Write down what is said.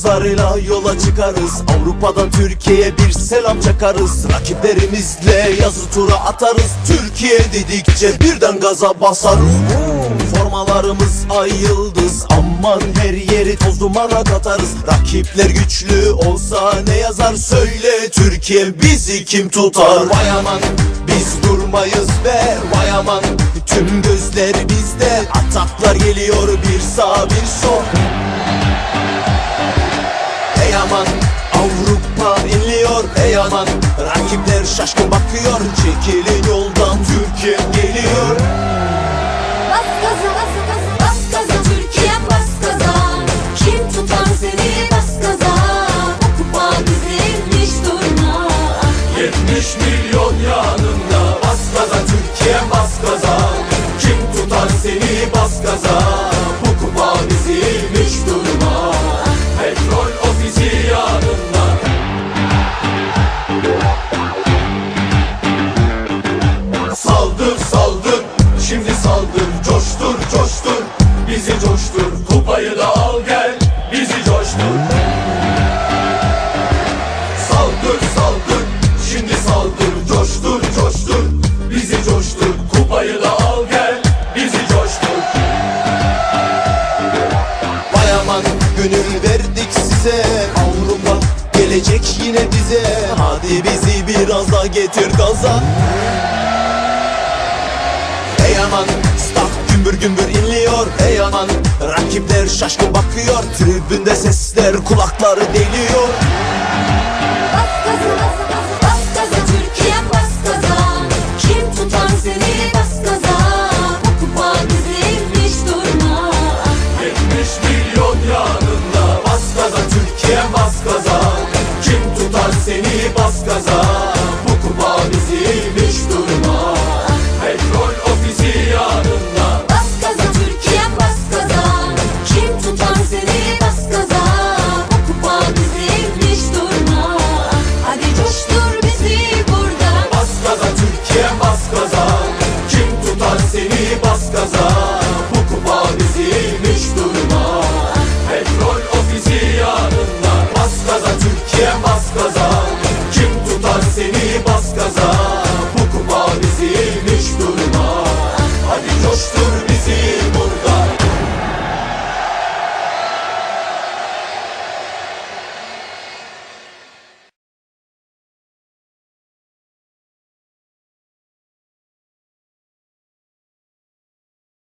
yıldızlarıyla yola çıkarız. Avrupa'dan Türkiye'ye bir selam çakarız. Rakiplerimizle yazı tura atarız. Türkiye dedikçe birden gaza basarız Formalarımız ay yıldız Aman her yeri toz dumana katarız. Rakipler güçlü olsa ne yazar? Söyle Türkiye bizi kim tutar? Vay aman biz durmayız be. Vay aman tüm gözler bizde. Ataklar geliyor bir sağ bir sol Ey aman Avrupa inliyor ey aman. Rakipler şaşkın bakıyor Çekilin yoldan Türkiye geliyor. Bas gaza bas gaza bas gaza. Türkiye bas gaza. Kim tutar seni? Bas gaza. Bu kupa bizimmiş durma 70 milyon yanında Bas gaza. Türkiye bas gaza. Kim tutar seni? Bas gaza coştur Kupayı da al gel bizi coştur. Saldır saldır şimdi saldır Coştur coştur. Bizi coştur Kupayı da al gel bizi coştur. Vay aman gönül verdik size Avrupa gelecek yine bize. Hadi bizi biraz daha getir gaza. Ey aman Stat gümbür gümbür zaman Rakipler şaşkın bakıyor Tribünde sesler kulakları deliyor. Bak Costa